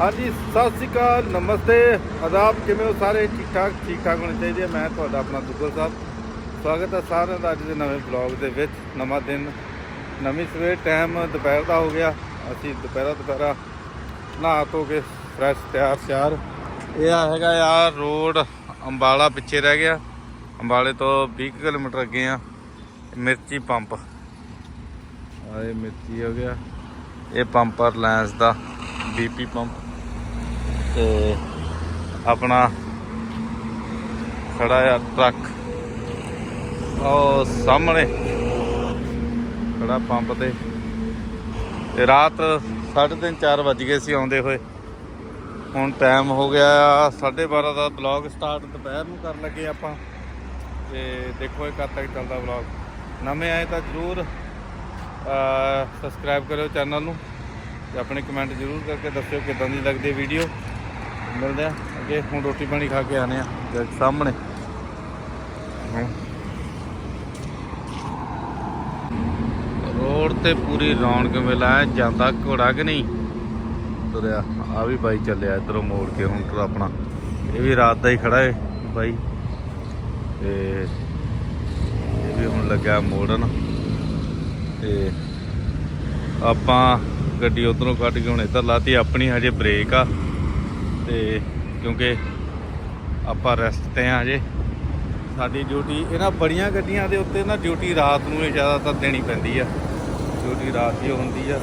ਹਾਂਜੀ, ਸਤਿ ਸ੍ਰੀ ਅਕਾਲ, ਨਮਸਤੇ। ਆਦਾਬ, ਕਿਵੇਂ ਹੋ ਸਾਰੇ? ਠੀਕ ਠਾਕ ਠੀਕ ਠਾਕ ਹੋਣੇ ਚਾਹੀਦੇ ਆ। ਮੈਂ ਤੁਹਾਡਾ ਆਪਣਾ ਦੁੱਗਲ ਸਾਹਿਬ। ਸਵਾਗਤ ਹੈ ਸਾਰਿਆਂ ਦਾ ਅੱਜ ਦੇ ਨਵੇਂ ਬਲੌਗ ਦੇ ਵਿੱਚ। ਨਵਾਂ ਦਿਨ, ਨਵੀਂ ਸਵੇਰ, ਟਾਈਮ ਦੁਪਹਿਰ ਦਾ ਹੋ ਗਿਆ। ਅਸੀਂ ਦੁਪਹਿਰਾ ਦੁਪਹਿਰਾ ਨਹਾ ਧੋ ਕੇ ਫਰੈਸ਼, ਤਿਆਰ, ਸ਼ਿਆਰ। ਇਹ ਆ ਹੈਗਾ ਯਾਰ ਰੋਡ, ਅੰਬਾਲਾ ਪਿੱਛੇ ਰਹਿ ਗਿਆ। ਅੰਬਾਲੇ ਤੋਂ 20 ਕੁ ਕਿਲੋਮੀਟਰ ਅੱਗੇ ਆ, ਮਿਰਚੀ ਪੰਪ। ਆ ਮਿਰਚੀ ਹੋ ਗਿਆ। ਇਹ ਪੰਪ ਰਿਲਾਇੰਸ ਦਾ ਬੀਪੀ ਪੰਪ। ਤੇ ਆਪਣਾ ਖੜਾ ਆ ਟਰੱਕ। ਉਹ ਸਾਹਮਣੇ ਖੜਾ ਪੰਪ ਤੇ। ਤੇ ਰਾਤ 3:30 4 ਵੱਜ ਗਏ ਸੀ ਆਉਂਦੇ ਹੋਏ। ਹੁਣ ਟਾਈਮ ਹੋ ਗਿਆ 12:30 ਦਾ ਬਲੌਗ ਸਟਾਰਟ ਦੁਪਹਿਰ ਨੂੰ ਕਰਨ ਲੱਗੇ ਆਪਾਂ। ਤੇ ਦੇਖੋ ਇਹ ਕਦ ਤੱਕ ਚੱਲਦਾ ਬਲੌਗ ਨਵੇਂ ਆਏ ਤਾਂ ਜਰੂਰ ਸਬਸਕ੍ਰਾਈਬ ਕਰਿਓ ਚੈਨਲ ਨੂੰ। ਤੇ ਆਪਣੇ ਕਮੈਂਟ ਜ਼ਰੂਰ ਕਰਕੇ ਦੱਸਿਓ ਕਿਦਾਂ ਦੀ ਲੱਗਦੀ ਵੀਡੀਓ ਮਿਲਦੇ ਆ। ਅੱਗੇ ਹੁਣ ਰੋਟੀ ਪਾਣੀ ਖਾ ਕੇ ਆਨੇ ਆ। ਸਾਹਮਣੇ। ਰੋਡ ਤੇ ਪੂਰੀ ਰੌਣਕ ਮੇਲਾ ਹੈ। ਜਾਂਦਾ ਘੋੜਾ ਕਿ ਨਹੀਂ? ਤੁਰਿਆ ਆ ਵੀ ਬਾਈ ਚੱਲਿਆ ਇਧਰੋਂ ਮੋੜ ਕੇ ਹੁਣ ਤੋਂ ਆਪਣਾ। ਇਹ ਵੀ ਰਾਤ ਦਾ ਹੀ ਖੜਾ ਹੈ ਬਾਈ। ਤੇ ਇਹ ਵੀ ਹੁਣ ਲੱਗਾ ਮੋੜਨ। ਤੇ ਆਪਾਂ ਗੱਡੀ ਉਧਰੋਂ ਕੱਢ ਕੇ ਹੁਣ ਇੱਧਰ ਲਾਤੀ। ਆਪਣੀ ਹਜੇ ਬ੍ਰੇਕ ਆ। ਤੇ ਕਿਉਂਕਿ ਆਪਾਂ ਰੈਸਟ ਤੇ ਆ ਹਜੇ। ਸਾਡੀ ਡਿਊਟੀ ਇਹਨਾਂ ਬੜੀਆਂ ਗੱਡੀਆਂ ਦੇ ਉੱਤੇ ਨਾ ਡਿਊਟੀ ਰਾਤ ਨੂੰ ਹੀ ਜ਼ਿਆਦਾਤਰ ਦੇਣੀ ਪੈਂਦੀ ਆ। ਡਿਊਟੀ ਰਾਤ ਹੀ ਹੁੰਦੀ ਆ।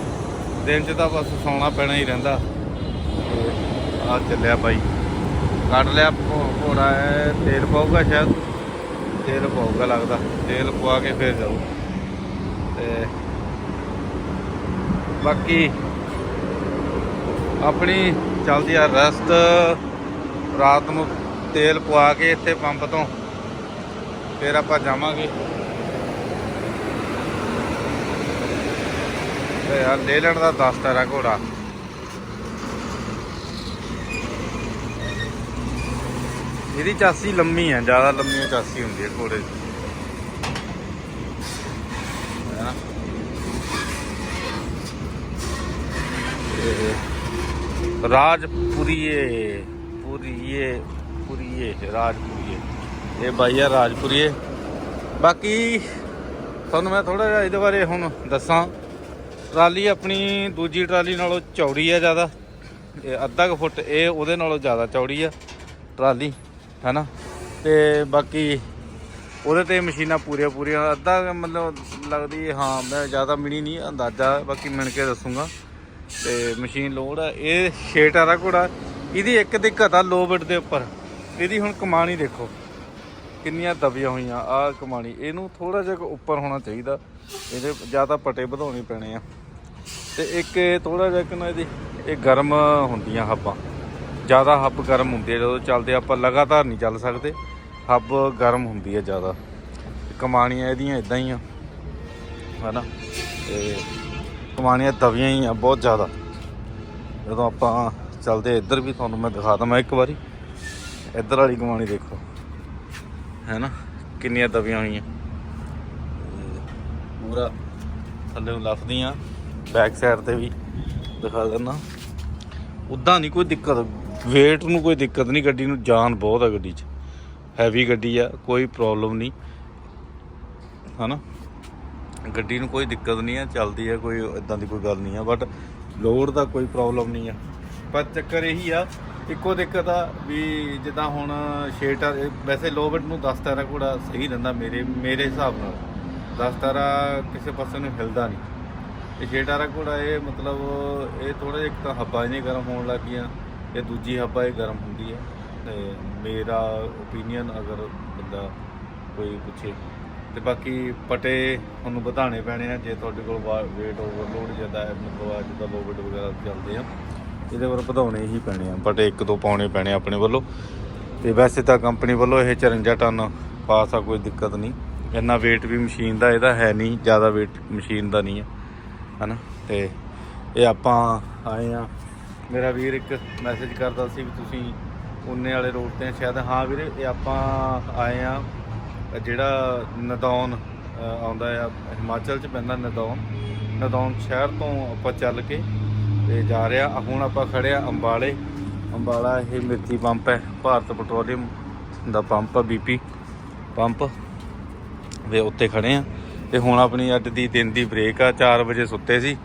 ਦਿਨ 'ਚ ਤਾਂ ਬਸ ਸੌਣਾ ਪੈਣਾ ਹੀ ਰਹਿੰਦਾ। ਤੇ ਆ ਚੱਲਿਆ ਬਾਈ। ਕੱਢ ਲਿਆ ਘੋੜਾ ਹੈ ਤੇਲ ਪਾਊਗਾ ਸ਼ਾਇਦ। ਤੇਲ ਪਾਊਗਾ ਲੱਗਦਾ। ਤੇਲ ਪਵਾ ਕੇ ਫਿਰ ਜਾਊ। ਤੇ ਬਾਕੀ ਆਪਣੀ ਚੱਲਦੀ ਆ ਰੈਸਟ। ਰਾਤ ਨੂੰ ਤੇਲ ਪਵਾ ਕੇ ਇੱਥੇ ਪੰਪ ਤੋਂ ਫਿਰ ਆਪਾਂ ਜਾਵਾਂਗੇ। ਤੇ ਯਾਰ ਲੈ ਲੈਣ ਦਾ 10 ਟਾਰਾ ਘੋੜਾ। ਇਹਦੀ ਚਾਸੀ ਲੰਮੀ ਆ, ਜ਼ਿਆਦਾ ਲੰਮੀ ਚਾਸੀ ਹੁੰਦੀ ਹੈ ਘੋੜੇ ਦੀ ਹੈ ਨਾ ਤੇ ਰਾਜਪੁਰੀਏ, ਪੁਰੀਏ ਪੁਰੀਏ, ਰਾਜਪੁਰੀਏ। ਇਹ ਬਾਈ ਆ, ਰਾਜਪੁਰੀਏ। ਬਾਕੀ ਤੁਹਾਨੂੰ ਮੈਂ ਥੋੜਾ ਜਿਹਾ ਇਹਦੇ ਬਾਰੇ ਹੁਣ ਦੱਸਾਂ। ਟਰਾਲੀ ਆਪਣੀ ਦੂਜੀ ਟਰਾਲੀ ਨਾਲੋਂ ਚੌੜੀ ਆ ਜ਼ਿਆਦਾ। ਇਹ ਅੱਧਾ ਕੁ ਫੁੱਟ ਇਹ ਉਹਦੇ ਨਾਲੋਂ ਜ਼ਿਆਦਾ ਚੌੜੀ ਆ ਟਰਾਲੀ, ਹੈਨਾ? ਤੇ ਬਾਕੀ ਉਹਦੇ ਤੇ ਮਸ਼ੀਨਾਂ ਪੂਰੀਆਂ ਪੂਰੀਆਂ, ਅੱਧਾ ਮਤਲਬ ਲੱਗਦੀ, ਹਾਂ, ਮੈਂ ਜ਼ਿਆਦਾ ਮਿਣੀ ਨਹੀਂ, ਅੰਦਾਜ਼ਾ, ਬਾਕੀ ਮਿਣ ਕੇ ਦੱਸੂਗਾ। ਤੇ ਮਸ਼ੀਨ ਲੋਡ ਆ, ਇਹ 6 ਟਾਰਾ ਘੋੜਾ, ਇਹਦੀ ਇੱਕ ਦਿੱਕਤ ਆ ਲੋ ਬਿਟ ਦੇ ਉੱਪਰ। ਇਹਦੀ ਹੁਣ ਕਮਾਣੀ ਦੇਖੋ, ਕਿੰਨੀਆਂ ਦਬੀਆਂ ਹੋਈਆਂ ਆ ਕਮਾਣੀ। ਇਹਨੂੰ ਥੋੜਾ ਜਿਹਾ ਉੱਪਰ ਹੋਣਾ ਚਾਹੀਦਾ, ਇਹਦੇ ਜ਼ਿਆਦਾ ਪਟੇ ਵਧਾਉਣੇ ਪੈਣੇ ਆ। ਤੇ ਇੱਕ ਥੋੜਾ ਜਿਹਾ ਕਿ ਨਾ ਇਹਦੀ, ਇਹ ਗਰਮ ਹੁੰਦੀਆਂ ਹੱਬਾਂ। ਜ਼ਿਆਦਾ ਹੱਬ ਗਰਮ ਹੁੰਦੀ ਹੈ ਜਦੋਂ ਚੱਲਦੇ ਆਪਾਂ ਲਗਾਤਾਰ ਨਹੀਂ ਚੱਲ ਸਕਦੇ। ਹੱਬ ਗਰਮ ਹੁੰਦੀ ਹੈ ਜ਼ਿਆਦਾ। ਕਮਾਣੀਆਂ ਇਹਦੀਆਂ ਇਦਾਂ ਹੀ ਆ। ਹਨਾ? ਤੇ ਕਮਾਣੀਆਂ ਦਬੀਆਂ ਹੀ ਆ, ਬਹੁਤ ਜ਼ਿਆਦਾ। ਜਦੋਂ ਆਪਾਂ ਚੱਲਦੇ ਇੱਧਰ ਵੀ ਤੁਹਾਨੂੰ ਮੈਂ ਦਿਖਾ ਦਵਾਂ ਇੱਕ ਵਾਰੀ। ਇੱਧਰ ਵਾਲੀ ਕਮਾਣੀ ਦੇਖੋ। ਹੈ ਨਾ? ਕਿੰਨੀਆਂ ਦਬੀਆਂ ਹੋਈਆਂ। ਪੂਰਾ ਥੱਲੇ ਨੂੰ ਲੱਫਦੀਆਂ ਬੈਕ ਸਾਈਡ ਤੇ ਵੀ ਦਿਖਾ ਦਿੰਦਾ। ਉਦਾਂ ਨਹੀਂ ਕੋਈ ਦਿੱਕਤ, weight ਨੂੰ ਕੋਈ ਦਿੱਕਤ ਨਹੀਂ। ਗੱਡੀ ਨੂੰ ਜਾਨ ਬਹੁਤ ਆ ਗੱਡੀ 'ਚ। ਹੈਵੀ ਗੱਡੀ ਆ, ਕੋਈ ਪ੍ਰੋਬਲਮ ਨਹੀਂ। ਹਨਾ ਗੱਡੀ ਨੂੰ ਕੋਈ ਦਿੱਕਤ ਨਹੀਂ ਆ, ਚੱਲਦੀ ਆ, ਕੋਈ ਇਦਾਂ ਦੀ ਕੋਈ ਗੱਲ ਨਹੀਂ ਆ ਬਟ ਲੋਡ ਦਾ ਕੋਈ ਪ੍ਰੋਬਲਮ ਨਹੀਂ ਆ। ਪਰ ਚੱਕਰ ਇਹੀ ਆ, ਇੱਕੋ ਦਿੱਕਤ ਆ ਵੀ ਜਿੱਦਾਂ ਹੁਣ ਸ਼ੇਟਰ ਵੈਸੇ ਲੋਬਟ ਨੂੰ 10 ਟਾਰਾ ਘੋੜਾ ਸਹੀ ਰਹਿੰਦਾ ਮੇਰੇ ਮੇਰੇ ਹਿਸਾਬ ਨਾਲ। 10 ਟਾਰਾ ਕਿਸੇ ਪਾਸੇ ਨੂੰ ਹਿਲਦਾ ਨਹੀਂ। ਇਹ ਤੇ ਸ਼ੇਟਾਰਾ ਘੋੜਾ, ਇਹ ਮਤਲਬ ਇਹ ਥੋੜਾ ਜਿਹਾ ਇੱਕ ਤਾਂ ਹੱਬਾਂ ਨਹੀਂ ਗਰਮ ਹੋਣ ਲੱਗ ਗਈਆਂ ਤੇ ਦੂਜੀ ਹੱਬਾ ਇਹ ਗਰਮ ਹੁੰਦੀ ਹੈ ਤੇ ਮੇਰਾ ਓਪੀਨੀਅਨ ਅਗਰ ਬੰਦਾ ਕੋਈ ਪੁੱਛੇ। ਤੇ ਬਾਕੀ ਪਟੇ ਤੁਹਾਨੂੰ ਵਧਾਣੇ ਪੈਣੇ ਆ, ਜੇ ਤੁਹਾਡੇ ਕੋਲ weight overload ਜ਼ਿਆਦਾ ਹੈ, ਮਤਲਬ ਅੱਜ ਜਿੱਦਾਂ ਲੋਬਟ ਵਗੈਰਾ ਚੱਲਦੇ ਆ, ਇਹਦੇ ਵੱਲ ਵਧਾਉਣੇ ਹੀ ਪੈਣੇ ਆ। ਪਟੇ ਇੱਕ ਦੋ ਪਾਉਣੇ ਪੈਣੇ ਆ ਆਪਣੇ ਵੱਲੋਂ। ਤੇ ਵੈਸੇ ਤਾਂ ਕੰਪਨੀ ਵੱਲੋਂ ਇਹ 54 ਟਨ ਪਾਸ ਆ, ਕੋਈ ਦਿੱਕਤ ਨਹੀਂ। ਇੰਨਾ weight ਵੀ ਮਸ਼ੀਨ ਦਾ ਇਹਦਾ ਹੈ ਨਹੀਂ, ਜ਼ਿਆਦਾ weight ਮਸ਼ੀਨ ਦਾ ਨਹੀਂ ਹੈ ਹਨਾ? ਤੇ ਇਹ ਆਪਾਂ ਆਏ ਆ। ਮੇਰਾ ਵੀਰ ਇੱਕ ਮੈਸੇਜ ਕਰਦਾ ਸੀ ਵੀ ਤੁਸੀਂ ਉਨੇ ਵਾਲੇ ਰੋਡ ਤੇ ਸ਼ਾਇਦ। ਹਾਂ ਵੀਰੇ, ਇਹ ਆਪਾਂ ਆਏ ਆ ਜਿਹੜਾ ਨਦੌਨ ਆਉਂਦਾ ਆ, ਹਿਮਾਚਲ ਚ ਪੈਂਦਾ ਨਦੌਨ। ਨਦੌਨ ਸ਼ਹਿਰ ਤੋਂ ਆਪਾਂ ਚੱਲ ਕੇ ਤੇ ਜਾ ਰਿਹਾ ਹੁਣ ਆਪਾਂ ਖੜੇ ਆ ਅੰਬਾਲੇ। ਅੰਬਾਲਾ ਇਹ ਮਿਰਚੀ ਪੰਪ ਹੈ। ਭਾਰਤ ਪੈਟਰੋਲੀਅਮ ਦਾ ਪੰਪ ਆ ਬੀਪੀ ਪੰਪ। ਵੇ ਉੱਤੇ ਖੜੇ ਆ। ਤੇ ਹੁਣ ਆਪਣੀ ਅੱਜ ਦੀ ਦਿਨ ਦੀ ਬ੍ਰੇਕ ਆ। 4 ਵਜੇ ਸੁੱਤੇ ਸੀ।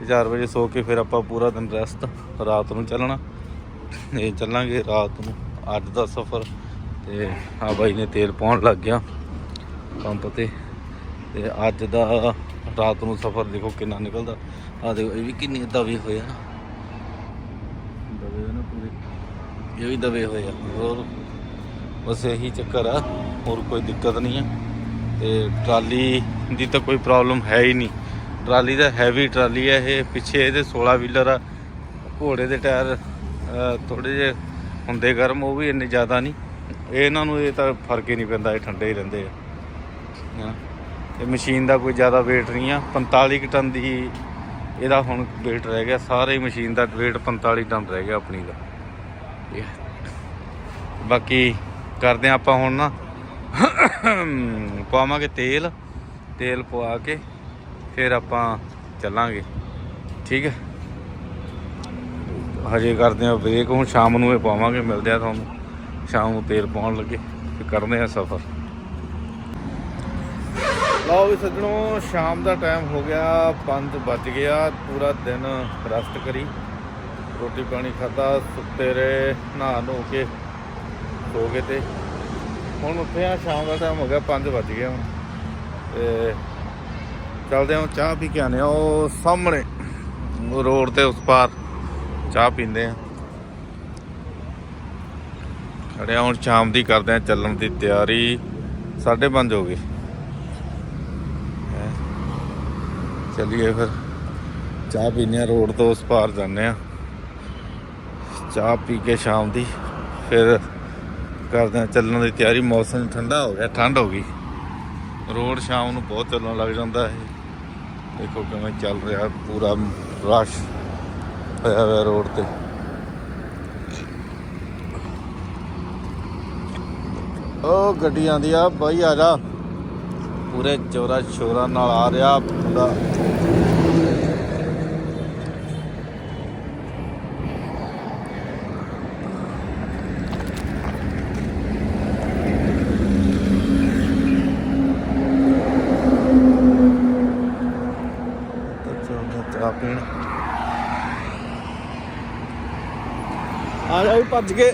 ਤੇ 4 ਵਜੇ ਸੋ ਕੇ ਫਿਰ ਆਪਾਂ ਪੂਰਾ ਦਿਨ ਰੈਸਟ ਰਾਤ ਨੂੰ ਚੱਲਣਾ। ਇਹ ਚੱਲਾਂਗੇ ਰਾਤ ਨੂੰ। ਅੱਜ ਦਾ ਸਫ਼ਰ ਤੇ ਆ ਬਾਈ ਨੇ ਤੇਲ ਪਾਉਣ ਲੱਗ ਗਿਆ ਪੰਪ ਤੇ। ਤੇ ਅੱਜ ਦਾ ਰਾਤ ਨੂੰ ਸਫ਼ਰ ਦੇਖੋ ਕਿੰਨਾ ਨਿਕਲਦਾ। ਆ ਦੇਖੋ, ਇਹ ਵੀ ਕਿੰਨੀ ਦਵੇ ਹੋਏ ਆ ਦਵੇ ਨਾ ਪੂਰੇ। ਇਹ ਵੀ ਦਵੇ ਹੋਏ ਆ। ਹੋਰ ਬਸ ਇਹੀ ਚੱਕਰ ਆ, ਹੋਰ ਕੋਈ ਦਿੱਕਤ ਨਹੀਂ ਆ। ਤੇ ਟਰਾਲੀ ਦੀ ਤਾਂ ਕੋਈ ਪ੍ਰੋਬਲਮ ਹੈ ਹੀ ਨਹੀਂ। ਟਰਾਲੀ ਦਾ ਹੈਵੀ ਟਰਾਲੀ ਹੈ ਇਹ, ਪਿੱਛੇ ਇਹਦੇ 16 ਵੀਲਰ ਆ। ਘੋੜੇ ਦੇ ਟਾਇਰ ਥੋੜੇ ਜਿਹੇ ਹੁੰਦੇ ਗਰਮ, ਉਹ ਵੀ ਇੰਨੇ ਜ਼ਿਆਦਾ ਨਹੀਂ। ਇਹਨਾਂ ਨੂੰ ਇਹ ਤਾਂ ਫ਼ਰਕ ਹੀ ਨਹੀਂ ਪੈਂਦਾ, ਇਹ ਠੰਡੇ ਹੀ ਰਹਿੰਦੇ ਆ। ਹਾਂ ਤੇ ਮਸ਼ੀਨ ਦਾ ਕੋਈ ਜ਼ਿਆਦਾ weight ਨਹੀਂ ਆ। 45 ਕੁ ਟਨ ਦੀ ਇਹਦਾ ਹੁਣ weight ਰਹਿ ਗਿਆ, ਸਾਰੇ ਮਸ਼ੀਨ ਦਾ weight 45 ਟਨ ਰਹਿ ਗਿਆ ਆਪਣੀ ਦਾ। ਬਾਕੀ ਕਰਦੇ ਹਾਂ ਆਪਾਂ ਹੁਣ ਨਾ, ਪਾਵਾਂਗੇ ਤੇਲ ਤੇਲ ਪਵਾ ਕੇ ਫਿਰ ਆਪਾਂ ਚੱਲਾਂਗੇ। ਠੀਕ ਹੈ? ਹਜੇ ਕਰਦੇ ਆ ਬ੍ਰੇਕ ਹੁਣ ਸ਼ਾਮ ਨੂੰ ਇਹ ਪਾਵਾਂਗੇ, ਮਿਲਦੇ ਆ ਤੁਹਾਨੂੰ। ਸ਼ਾਮ ਨੂੰ ਤੇਲ ਪਾਉਣ ਲੱਗੇ ਤੇ ਕਰਦੇ ਆ ਸਫ਼ਰ। ਲਓ ਵੀ ਸੱਜਣੋ, ਸ਼ਾਮ ਦਾ ਟਾਈਮ ਹੋ ਗਿਆ 5 ਵੱਜ ਗਿਆ ਪੂਰਾ ਦਿਨ ਰੈਸਟ ਕਰੀ। ਰੋਟੀ ਪਾਣੀ ਖਾਦਾ ਸੁੱਤੇ ਰਹੇ, ਨਹਾ ਨੋ ਕੇ ਸੋ ਗਏ ਤੇ। ਹੁਣ ਉੱਥੇ ਆ ਸ਼ਾਮ ਦਾ ਟਾਈਮ ਹੋ ਗਿਆ 5 ਵੱਜ ਗਿਆ ਹੁਣ। ਤੇ ਚੱਲਦੇ ਹਾਂ, ਚਾਹ ਪੀ ਕੇ ਆਨੇ ਆ ਉਹ ਸਾਹਮਣੇ ਰੋਡ ਤੇ ਉਸ ਪਾਰ ਚਾਹ ਪੀਂਦੇ ਆ ਖੜਿਆ, ਹੁਣ ਸ਼ਾਮ ਦੀ ਕਰਦੇ ਆ ਚੱਲਣ ਦੀ ਤਿਆਰੀ। 5:30 ਹੋ ਗਏ। ਹੈਂ। ਚੱਲੀਏ ਫਿਰ। ਚਾਹ ਪੀਨੇ ਆ, ਰੋਡ ਤੋਂ ਉਸ ਪਾਰ ਜਾਂਦੇ ਆ। ਚਾਹ ਪੀ ਕੇ ਸ਼ਾਮ ਦੀ ਫਿਰ ਕਰਦੇ ਆ ਚੱਲਣ ਦੀ ਤਿਆਰੀ। ਮੌਸਮ ਠੰਡਾ ਹੋ ਗਿਆ, ਠੰਡ ਹੋ ਗਈ। ਰੋਡ ਸ਼ਾਮ ਨੂੰ ਬਹੁਤ ਚੱਲਣ ਲੱਗ ਜਾਂਦਾ ਹੈ। ਦੇਖੋ ਕਿਵੇਂ ਚੱਲ ਰਿਹਾ, ਪੂਰਾ ਰਸ਼ ਹੋਇਆ ਹੋਇਆ ਰੋਡ ਤੇ। ਉਹ ਗੱਡੀ ਆਂਦੀ ਆ, ਬਾਈ ਆ ਜਾ। ਪੂਰੇ ਚੋਰਾ ਸ਼ੋਰਾਂ ਨਾਲ ਆ ਰਿਹਾ ਮੁੰਡਾ। ਚਾਹ ਪੀਣ। ਆ ਜਾ ਵੀ ਭੱਜ ਕੇ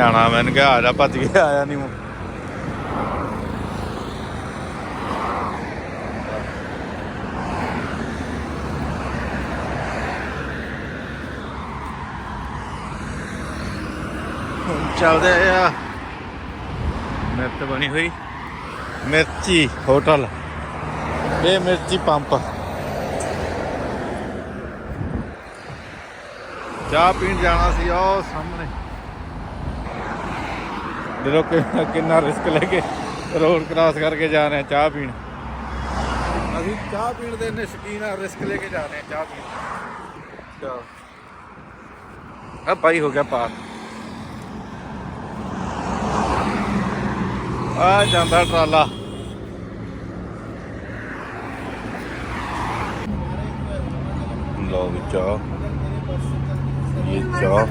ਉਹਨੇ ਆਣਾ, ਮੈਨੂੰ ਕਿਹਾ ਆ ਜਾ, ਭੱਜ ਕੇ ਆਇਆ ਨਹੀਂ ਹੁਣ ਚੱਲਦੇ ਆ। ਮਿਰਚ ਬਣੀ ਹੋਈ। ਮਿਰਚੀ ਹੋਟਲ। ਇਹ ਮਿਰਚੀ ਪੰਪ। ਚਾਹ ਪੀਣ ਜਾਣਾ ਸੀ, ਉਹ ਸਾਹਮਣੇ। ਦੇਖੋ ਕਿ- ਕਿੰਨਾ ਰਿਸਕ ਲੈ ਕੇ ਰੋਡ ਕ੍ਰਾਸ ਕਰਕੇ ਜਾ ਰਹੇ ਹਾਂ ਚਾਹ ਪੀਣ। ਅਸੀਂ ਚਾਹ ਪੀਣ ਦੇ ਇੰਨੇ ਸ਼ੌਕੀਨ ਆ ਰਿਸਕ ਲੈ ਕੇ ਜਾ ਰਹੇ ਹਾਂ ਚਾਹ ਪੀਣ ਚਲ। ਆ ਭਾਈ ਹੋ ਗਿਆ ਪਾਰ। ਆ ਜਾਂਦਾ ਟਰਾਲਾ। ਲਓ ਵੀ ਚਾਹ। ਇਹ ਚਾਹ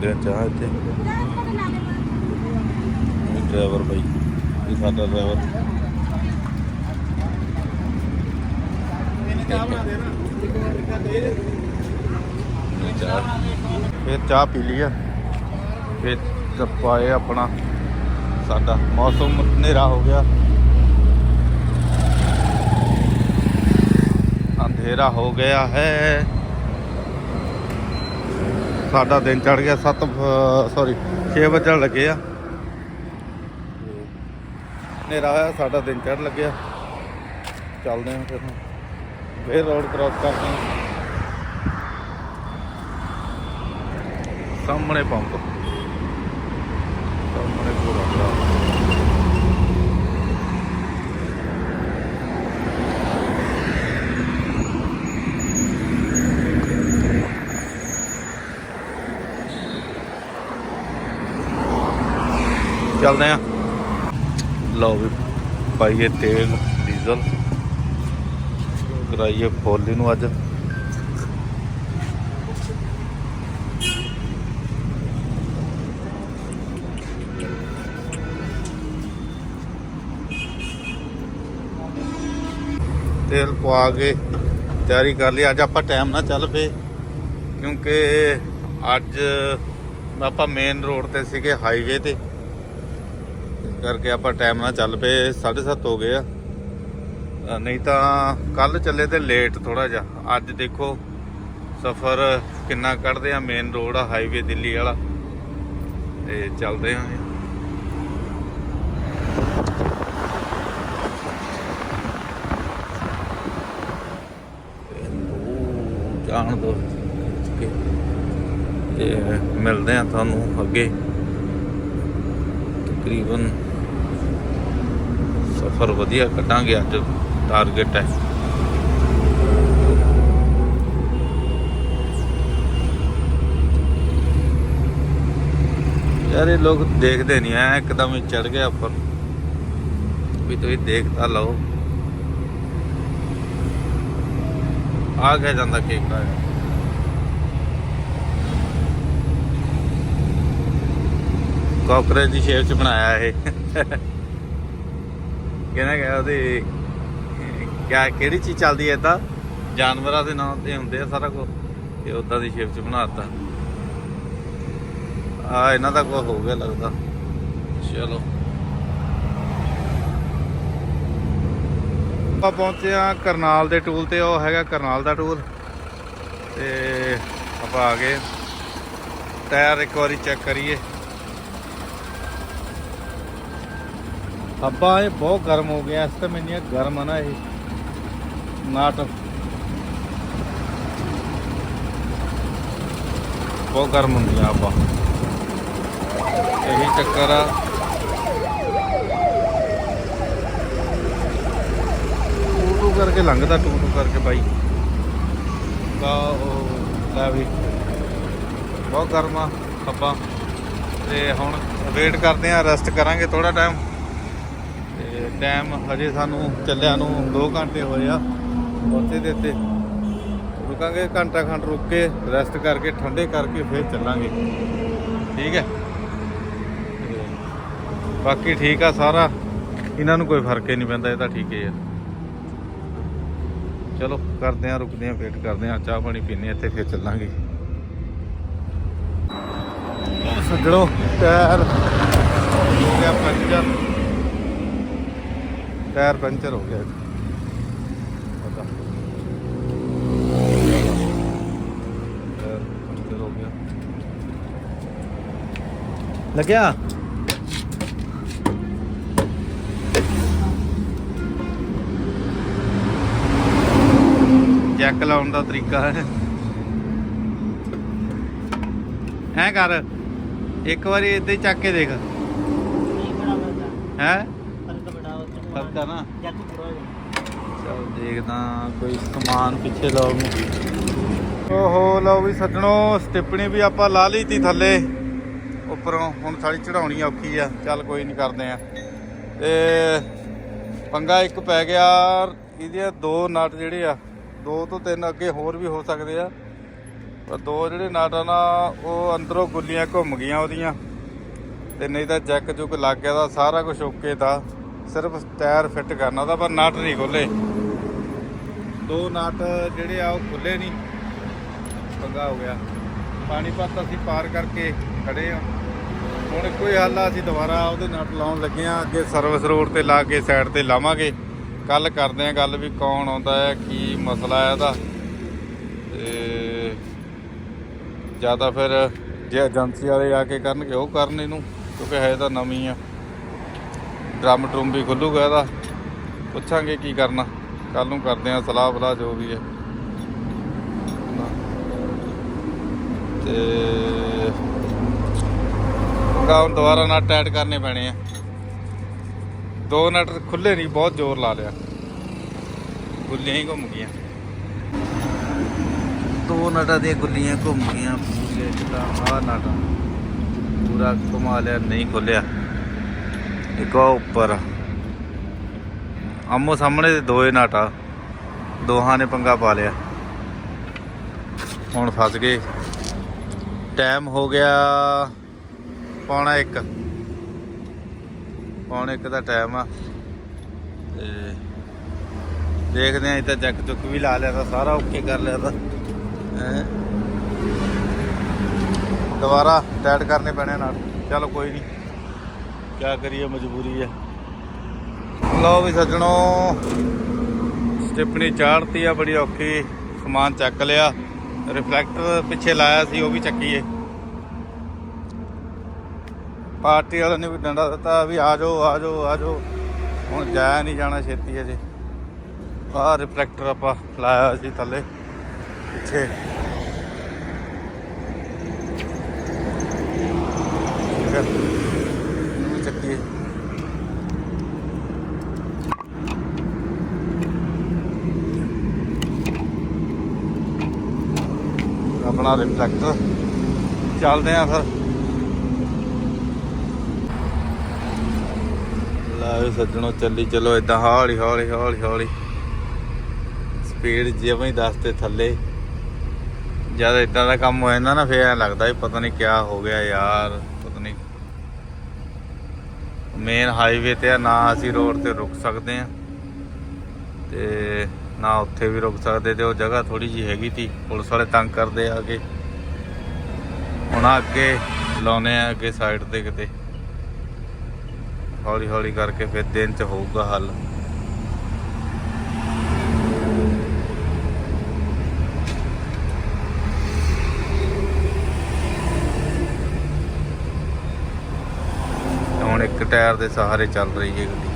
ਪਿੰਡੇ ਚਾਹ ਇੱਥੇ। ਇਹ ਡਰਾਈਵਰ ਬਾਈ, ਇਹ ਸਾਡਾ ਡਰਾਈਵਰ ਫਿਰ ਚਾਹ। ਪੀ ਲਈ ਆ। ਫਿਰ ਚੱਪਾਏ ਆਪਣਾ ਸਾਡਾ। ਮੌਸਮ ਹਨੇਰਾ ਹੋ ਗਿਆ। ਅੰਧੇਰਾ ਹੋ ਗਿਆ ਹੈ। ਸਾਡਾ ਦਿਨ ਚੜ ਗਿਆ 7 ਸੌਰੀ 6 ਵਜਣ ਲੱਗੇ ਆ। ਹਨੇਰਾ ਹੋਇਆ, ਸਾਡਾ ਦਿਨ ਚੜ ਲੱਗਿਆ। ਚੱਲਦੇ ਹਾਂ ਫਿਰ ਹੁਣ। ਫਿਰ ਰੋਡ ਕ੍ਰਾਸ ਕਰਦੇ ਹਾਂ। ਸਾਹਮਣੇ ਪੰਪ। ਸਾਹਮਣੇ ਪੂਰਾ ਖਰਾਬ। ਚੱਲਦੇ ਆ। ਲਓ ਵੀ ਪਾਈਏ ਤੇਲ, ਡੀਜ਼ਲ। ਕਰਾਈਏ ਫੁੱਲ ਨੂੰ ਅੱਜ। ਤੇਲ ਪਵਾ ਕੇ ਤਿਆਰੀ ਕਰ ਲਈ। ਅੱਜ ਆਪਾਂ ਟਾਈਮ ਨਾਲ ਚੱਲ ਪਏ, ਕਿਉਂਕਿ ਅੱਜ ਆਪਾਂ ਮੇਨ ਰੋਡ ਤੇ ਸੀਗੇ ਹਾਈਵੇ ਤੇ। ਕਰਕੇ ਆਪਾਂ ਟਾਈਮ ਨਾਲ ਚੱਲ ਪਏ 7:30 ਹੋ ਗਏ ਆ। ਨਹੀਂ ਤਾਂ ਕੱਲ ਚੱਲੇ ਤੇ ਲੇਟ ਥੋੜਾ ਜਿਹਾ। ਅੱਜ ਦੇਖੋ ਸਫ਼ਰ ਕਿੰਨਾ ਕੱਢਦੇ ਆ ਮੇਨ ਰੋਡ ਆ ਹਾਈਵੇ ਦਿੱਲੀ ਵਾਲਾ। ਤੇ ਚੱਲਦੇ ਆਂ ਜਾਣ ਦੋ। ਤੇ ਮਿਲਦੇ ਆ ਤੁਹਾਨੂੰ ਅੱਗੇ। ਤਕਰੀਬਨ ਸਫ਼ਰ ਵਧੀਆ ਕੱਢਾਂਗੇ ਅੱਜ ਟਾਰਗੇਟ ਹੈ। ਯਾਰ ਇਹ ਲੋਕ ਦੇਖਦੇ ਨਹੀਂ ਐ, ਇੱਕਦਮ ਹੀ ਚੜ ਗਿਆ ਉੱਪਰ ਵੀ ਤੁਸੀਂ ਦੇਖ ਤਾਂ ਲਓ। ਆ ਗਿਆ ਜਾਂਦਾ ਕੇਕ ਆ ਕਾਕਰੇਜ ਦੀ ਸ਼ੇਪ ਚ ਬਣਾਇਆ ਇਹ। ਕਹਿੰਦਾ ਗਿਆ ਉਹਦੇ, ਕਿਆ, ਕਿਹੜੀ ਚੀਜ਼ ਚੱਲਦੀ ਐ ਇਦਾਂ ਜਾਨਵਰਾਂ ਦੇ ਨਾਂ ਤੇ ਹੁੰਦੇ ਆ ਸਾਰਾ ਕੁਝ ਇਹ ਉਦਾਂ ਦੀ ਸ਼ੇਪ ਚ ਬਣਾਤਾ ਆ, ਇਹਨਾਂ ਦਾ ਕੁਝ ਹੋ ਗਿਆ ਲੱਗਦਾ। ਚਲੋ। ਆਪਾਂ ਪਹੁੰਚੇ ਆ ਕਰਨਾਲ ਦੇ ਟੂਲ ਤੇ, ਉਹ ਹੈਗਾ ਕਰਨਾਲ ਦਾ ਟੂਲ ਤੇ ਆਪਾਂ ਆ ਗਏ। ਟਾਇਰ ਇੱਕ ਵਾਰੀ ਚੈੱਕ ਕਰੀਏ। ਆਪਾਂ ਇਹ ਬਹੁਤ ਗਰਮ ਹੋ ਗਿਆ, ਇਸ ਟਾਈਮ ਇੰਨੀਆਂ ਗਰਮ ਆ ਨਾ ਇਹ। ਨਾਟ ਬਹੁਤ ਗਰਮ ਹੁੰਦੀਆਂ ਆਪਾਂ ਇਹੀ ਚੱਕਰ ਆ। ਟੂ ਕਰਕੇ ਲੰਘਦਾ ਟੂ ਟੂ ਕਰਕੇ ਬਾਈ। ਤਾਂ ਉਹ ਲੈ ਵੀ। ਬਹੁਤ ਗਰਮ ਆ ਆਪਾਂ ਤੇ ਹੁਣ ਵੇਟ ਕਰਦੇ ਆ ਰੈਸਟ ਕਰਾਂਗੇ ਥੋੜਾ ਟਾਈਮ ਟਾਈਮ ਹਜੇ ਸਾਨੂੰ ਚੱਲਿਆ ਨੂੰ 2 ਘੰਟੇ ਹੋਏ ਆ ਉੱਥੇ ਦੇ ਉੱਤੇ। ਰੁਕਾਂਗੇ, ਘੰਟਾ ਖੰਡ ਰੁਕ ਕੇ ਰੈਸਟ ਕਰਕੇ, ਠੰਡੇ ਕਰਕੇ ਫਿਰ ਚੱਲਾਂਗੇ। ਠੀਕ ਹੈ? ਬਾਕੀ ਠੀਕ ਆ ਸਾਰਾ। ਇਹਨਾਂ ਨੂੰ ਕੋਈ ਫ਼ਰਕ ਹੀ ਨਹੀਂ ਪੈਂਦਾ, ਇਹ ਤਾਂ ਠੀਕ ਹੀ ਆ। ਚਲੋ, ਕਰਦੇ ਆ ਰੁਕਦੇ ਆ ਵੇਟ ਕਰਦੇ ਆ ਚਾਹ ਪਾਣੀ ਪੀਨੇ ਇੱਥੇ ਫਿਰ ਚੱਲਾਂਗੇ। ਸੱਜਣੋ ਟਾਇਰ ਹੋ ਗਿਆ ਪੰਚਰ ਟਾਇਰ ਪੰਚਰ ਹੋ ਗਿਆ ਪਤਾ। ਟਾਇਰ ਪੰਚਰ ਹੋ ਗਿਆ। ਲੱਗਿਆ? ਜੈਕ ਲਾਉਣ ਦਾ ਤਰੀਕਾ ਹੈ। ਐ ਕਰ। ਇੱਕ ਵਾਰੀ ਹੀ ਚੱਕ ਕੇ ਦੇਖ। ਹੈ? ਆ ਨਾ। ਚਲ ਦੇਖਦਾ ਕੋਈ ਸਮਾਨ ਪਿੱਛੇ ਨੂੰ ਓਹੋ ਲਓ ਵੀ ਸੱਜਣੋ ਸਟਿੱਪਣੀ ਵੀ ਆਪਾਂ ਲਾ ਲਈ ਤੀ ਥੱਲੇ। ਉੱਪਰੋਂ ਹੁਣ ਸਾਲੀ ਚੜਾਉਣੀ ਔਖੀ ਆ। ਚੱਲ ਕੋਈ ਨਹੀਂ ਕਰਦੇ ਆ। ਤੇ ਪੰਗਾ ਇੱਕ ਪੈ ਗਿਆ। ਇਹਦੇ ਦੋ ਨਟ ਜਿਹੜੇ ਆ ਦੋ ਤੋਂ ਤਿੰਨ ਅੱਗੇ ਹੋਰ ਵੀ ਹੋ ਸਕਦੇ ਆ। ਪਰ ਦੋ ਜਿਹੜੇ ਨਟ ਆ ਨਾ ਉਹ ਅੰਦਰੋਂ ਗੁੱਲੀਆਂ ਘੁੰਮ ਗਈਆਂ ਉਹਦੀਆਂ। ਤੇ ਨਹੀਂ ਤਾਂ ਜੈਕ ਜੁਕ ਲੱਗ ਗਿਆ ਤਾਂ ਸਾਰਾ ਕੁਝ ਓਕੇ ਤਾਂ ਸਿਰਫ ਟਾਇਰ ਫਿੱਟ ਕਰਨਾ ਦਾ ਪਰ ਨਟ ਨਹੀਂ ਖੁੱਲੇ ਦੋ ਨਟ ਜਿਹੜੇ ਆ, ਉਹ ਖੁੱਲੇ ਨਹੀਂ। ਪੰਗਾ ਹੋ ਗਿਆ। ਪਾਣੀ ਪੱਤ ਅਸੀਂ ਪਾਰ ਕਰਕੇ ਖੜੇ ਆ। ਹੁਣ ਇੱਕੋ ਹੀ ਹੱਲ ਆ, ਅਸੀਂ ਦੁਬਾਰਾ ਉਹਦੇ ਨਟ ਲਾਉਣ ਲੱਗੇ ਆ। ਅੱਗੇ ਸਰਵਿਸ ਰੋਡ ਤੇ ਲਾ ਕੇ ਸਾਈਡ ਤੇ ਲਾਵਾਂਗੇ। ਕੱਲ ਕਰਦੇ ਆ ਗੱਲ ਵੀ ਕੌਣ ਆਉਂਦਾ ਹੈ, ਕੀ ਮਸਲਾ ਹੈ ਇਹਦਾ। ਤੇ ਤਾਂ ਫਿਰ ਜੇ ਏਜੰਸੀ ਵਾਲੇ ਆ ਕੇ ਕਰਨਗੇ, ਉਹ ਕਰਨ ਇਹਨੂੰ, ਕਿਉਂਕਿ ਹੈ ਤਾਂ ਨਵੀਂ ਆ। ਡਰਮ ਡਰੂਮ ਵੀ ਖੁੱਲੂਗਾ ਇਹਦਾ। ਪੁੱਛਾਂਗੇ ਕੀ ਕਰਨਾ। ਕੱਲ ਨੂੰ ਕਰਦੇ ਆ ਸਲਾਹ ਬਲਾ ਜੋ ਵੀ ਹੈ। ਤੇ ਗਾਉਂ ਦੁਬਾਰਾ ਨਟ ਟਾਈਟ ਕਰਨੇ ਪੈਣੇ ਆ। ਦੋ ਨਟ ਖੁੱਲੇ ਨਹੀਂ, ਬਹੁਤ ਜ਼ੋਰ ਲਾ ਲਿਆ। ਗੁੱਲੀਆਂ ਹੀ ਘੁੰਮ ਗਈਆਂ। ਦੋ ਨਟਾਂ ਦੀਆਂ ਗੁੱਲੀਆਂ ਘੁੰਮ ਗਈਆਂ। ਪੂਰੇ ਜਿੱਦਾਂ ਆਹ ਨਟ ਪੂਰਾ ਘੁਮਾ ਲਿਆ, ਨਹੀਂ ਖੁੱਲਿਆ ਇੱਕ ਆ ਉੱਪਰ। ਆਮੋ ਸਾਹਮਣੇ ਦੇ ਦੋਏ ਨਾਟਾ। ਦੋਹਾਂ ਨੇ ਪੰਗਾ ਪਾ ਲਿਆ। ਹੁਣ ਫਸ ਗਏ। ਟਾਈਮ ਹੋ ਗਿਆ ਪੌਣਾ 1 ਪੌਣੇ 1 ਦਾ ਟਾਈਮ ਆ। ਤੇ ਦੇਖਦੇ ਆਂ ਇੱਥੇ ਚੱਕ ਚੁੱਕ ਵੀ ਲਾ ਲਿਆ ਤਾਂ ਸਾਰਾ ਓਕੇ ਕਰ ਲਿਆ ਤਾਂ। ਹੈਂ। ਦੁਬਾਰਾ ਟੈਟ ਕਰਨੇ ਪੈਣੇ ਨਾਲ ਚਲੋ ਕੋਈ ਨਹੀਂ ਕਿਆ ਕਰੀਏ, ਮਜਬੂਰੀ ਹੈ। ਲਓ ਵੀ ਸੱਜਣੋ ਸਟਿਪਣੀ ਚਾੜਤੀ ਆ, ਬੜੀ ਔਖੀ ਸਮਾਨ ਚੱਕ ਲਿਆ। ਰਿਫਲੈਕਟਰ ਪਿੱਛੇ ਲਾਇਆ ਸੀ, ਉਹ ਵੀ ਚੱਕੀਏ। ਪਾਰਟੀ ਵਾਲਿਆਂ ਨੇ ਵੀ ਡੰਡਾ ਦਿੱਤਾ ਵੀ ਆ ਜਾਓ ਆ ਜਾਓ ਆ ਜਾਓ। ਹੁਣ ਜਾਇਆ ਨਹੀਂ ਜਾਣਾ ਛੇਤੀ ਅਜੇ। ਆਹ ਰਿਫਲੈਕਟਰ ਆਪਾਂ ਲਾਇਆ ਸੀ ਥੱਲੇ, ਪਿੱਛੇ ਠੀਕ ਹੈ ਇਹਨੂੰ ਵੀ ਚੱਕੀਏ ਆਪਣਾ ਟਰੈਕਟਰ ਚੱਲਦੇ ਆ ਫਿਰ। ਲਾਓ ਸੱਜਣੋ, ਚੱਲੀ ਚਲੋ ਇਦਾਂ ਹੌਲੀ ਹੌਲੀ ਹੌਲੀ ਹੌਲੀ। ਸਪੀਡ ਜਿਵੇਂ ਹੀ ਦੱਸ ਥੱਲੇ। ਜਦ ਇਦਾਂ ਦਾ ਕੰਮ ਹੋ ਜਾਂਦਾ ਨਾ ਫੇਰ ਐਂ ਲੱਗਦਾ ਵੀ ਪਤਾ ਨਹੀਂ ਕਿਆ ਹੋ ਗਿਆ ਯਾਰ, ਪਤਾ ਨਹੀਂ ਮੇਨ ਹਾਈਵੇ ਤੇ ਆ, ਨਾ ਅਸੀਂ ਰੋਡ ਤੇ ਰੁਕ ਸਕਦੇ ਆ। ਤੇ ਨਾ ਉੱਥੇ ਵੀ ਰੁਕ ਸਕਦੇ ਤੇ ਉਹ ਜਗ੍ਹਾ ਥੋੜੀ ਜੀ ਹੈਗੀ ਤੀ ਪੁਲਿਸ ਵਾਲੇ ਤੰਗ ਕਰਦੇ ਆ ਕੇ ਹੁਣ ਅੱਗੇ ਲਾਉਨੇ ਆ ਅੱਗੇ ਸਾਈਡ ਤੇ ਕਿਤੇ। ਹੌਲੀ ਹੌਲੀ ਕਰਕੇ ਫਿਰ ਦਿਨ ਚ ਹੋਊਗਾ ਹੱਲ। ਹੁਣ ਇੱਕ ਟਾਇਰ ਦੇ ਸਹਾਰੇ ਚੱਲ ਰਹੀ ਹੈ ਗੱਡੀ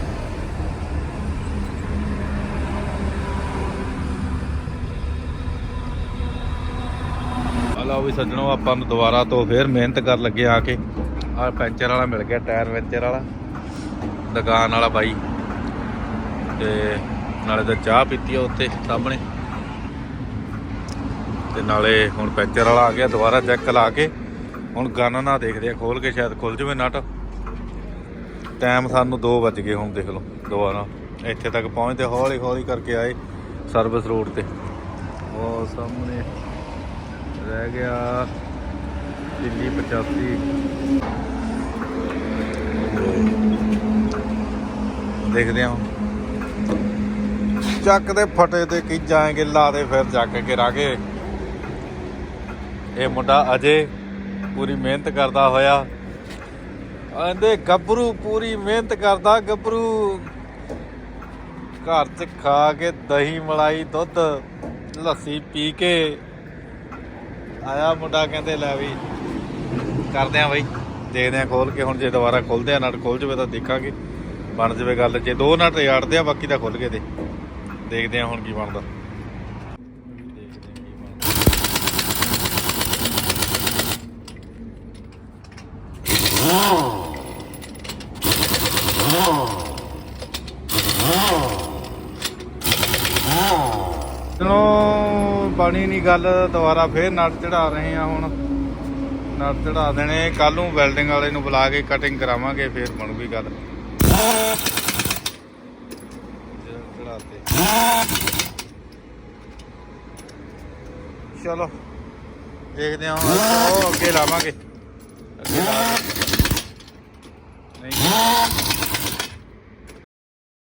ਹਲੋ ਵੀ ਸੱਜਣੋ, ਆਪਾਂ ਨੂੰ ਦੁਬਾਰਾ ਤੋਂ ਫੇਰ ਮਿਹਨਤ ਕਰ ਲੱਗੇ ਆ ਕੇ। ਆ ਪੈਂਚਰ ਵਾਲਾ ਮਿਲ ਗਿਆ, ਟਾਇਰ ਪੈਂਚਰ ਵਾਲਾ। ਦੁਕਾਨ ਵਾਲਾ ਬਾਈ। ਤੇ ਨਾਲੇ ਤਾਂ ਚਾਹ ਪੀਤੀ ਆ ਉੱਥੇ ਸਾਹਮਣੇ। ਤੇ ਨਾਲੇ ਹੁਣ ਪੈਂਚਰ ਵਾਲਾ ਆ ਗਿਆ, ਦੁਬਾਰਾ ਚੈੱਕ ਲਾ ਕੇ। ਹੁਣ ਗਨ ਨਾ ਦੇਖਦੇ ਆ, ਖੋਲ ਕੇ ਸ਼ਾਇਦ ਖੁੱਲ ਜਵੇ ਨਟ। ਟਾਈਮ ਸਾਨੂੰ 2 ਵੱਜ ਗਏ ਹੁਣ ਦੇਖ ਲਓ, ਦੁਬਾਰਾ। ਇੱਥੇ ਤੱਕ ਪਹੁੰਚਦੇ ਹੌਲੀ ਹੌਲੀ ਕਰਕੇ ਆਏ ਸਰਵਿਸ ਰੋਡ ਤੇ। ਉਹ ਸਾਹਮਣੇ ਰਹਿ ਗਿਆ। ਦਿੱਲੀ 85 ਦੇਖਦੇ ਹਾਂ ਚੱਕ ਦੇ ਫਟੇ ਤੇ ਕੀ ਜਾਏਂਗੇ, ਲਾ ਦੇ ਫਿਰ ਚੱਕ ਕੇ ਰਾਗੇ ਇਹ ਮੁੰਡਾ ਅਜੇ ਪੂਰੀ ਮਿਹਨਤ ਕਰਦਾ ਹੋਇਆ। ਆਂਦੇ, ਗੱਭਰੂ, ਪੂਰੀ ਮਿਹਨਤ ਕਰਦਾ ਗੱਭਰੂ। ਘਰ 'ਚ ਖਾ ਕੇ ਦਹੀਂ, ਮਲਾਈ, ਦੁੱਧ, ਲੱਸੀ ਪੀ ਕੇ ਆਇਆ ਮੁੰਡਾ ਕਹਿੰਦੇ ਲੈ ਵੀ ਕਰਦੇ ਆ ਬਈ, ਦੇਖਦੇ ਆ ਖੋਲ ਕੇ, ਹੁਣ ਜੇ ਦੁਬਾਰਾ ਖੁੱਲਦੇ ਆ ਨਟ ਖੁੱਲ ਜਵੇ ਤਾਂ ਦੇਖਾਂਗੇ, ਬਣ ਜਵੇ ਗੱਲ, ਜੇ ਦੋ ਨਟ ਯਾੜਦੇ ਆ ਬਾਕੀ ਤਾਂ ਖੁੱਲ ਗਏ ਤੇ ਦੇਖਦੇ ਆ ਹੁਣ ਕੀ ਬਣਦਾ। ਦੇਖਦੇ ਆ ਕੀ ਬਣਦਾ ਚਲੋ ਬਣੀ ਨਹੀਂ ਗੱਲ, ਦੁਬਾਰਾ ਫੇਰ ਨਟ ਚੜਾ ਰਹੇ ਆ ਹੁਣ। ਨਟ ਚੜਾ ਦੇਣੇ ਕੱਲ ਨੂੰ ਵੈਲਡਿੰਗ ਵਾਲੇ ਨੂੰ ਬੁਲਾ ਕੇ ਕਟਿੰਗ ਕਰਾਵਾਂਗੇ, ਫੇਰ ਬਣੂਗੀ ਗੱਲ। ਚੜਾਤੇ ਚਲੋ, ਦੇਖਦੇ ਹਾਂ ਉਹ ਅੱਗੇ ਲਾਵਾਂਗੇ।